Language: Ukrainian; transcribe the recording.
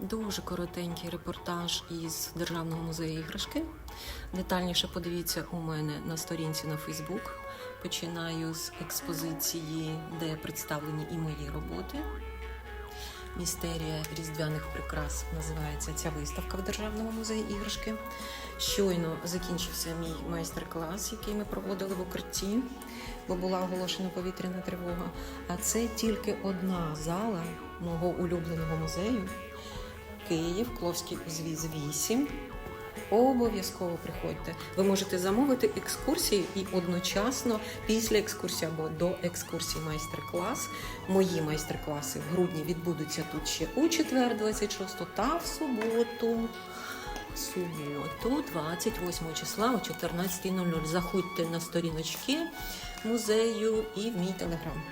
Дуже коротенький репортаж із Державного музею іграшки. Детальніше подивіться у мене на сторінці на Фейсбук. Починаю з експозиції, де представлені і мої роботи. Містерія різдвяних прикрас називається ця виставка в Державному музеї іграшки. Щойно закінчився мій майстер-клас, який ми проводили в укритті, бо була оголошена повітряна тривога. А це тільки одна зала мого улюбленого музею. Київ, Кловський узвіз 8. Обов'язково приходьте. Ви можете замовити екскурсію і одночасно після екскурсії або до екскурсії майстер-клас. Мої майстер-класи в грудні відбудуться тут ще у четвер, 26 та в суботу. Суботу, 28 числа о 14.00. Заходьте на сторіночки музею і в мій телеграм.